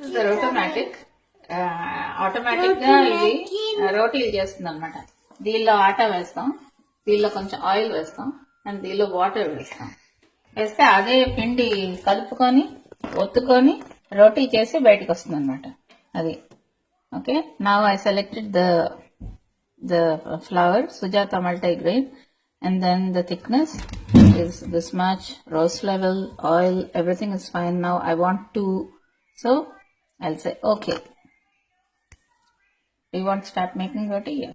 Automatic ఆటోమేటిక్గా ఇది రోటీలు చేస్తుంది అనమాట దీనిలో ఆటా వేస్తాం. దీనిలో కొంచెం ఆయిల్ వేస్తాం. అండ్ దీనిలో వాటర్ వేస్తాం. వేస్తే అదే పిండి కలుపుకొని ఒత్తుకొని రోటీ చేసి బయటకు వస్తుంది అనమాట అది. ఓకే నా I selected the the flour sujata multigrain. And then the thickness is this much. Roast level oil everything is fine. Now i want to so i'll say okay. Do you want to start making roti? Yeah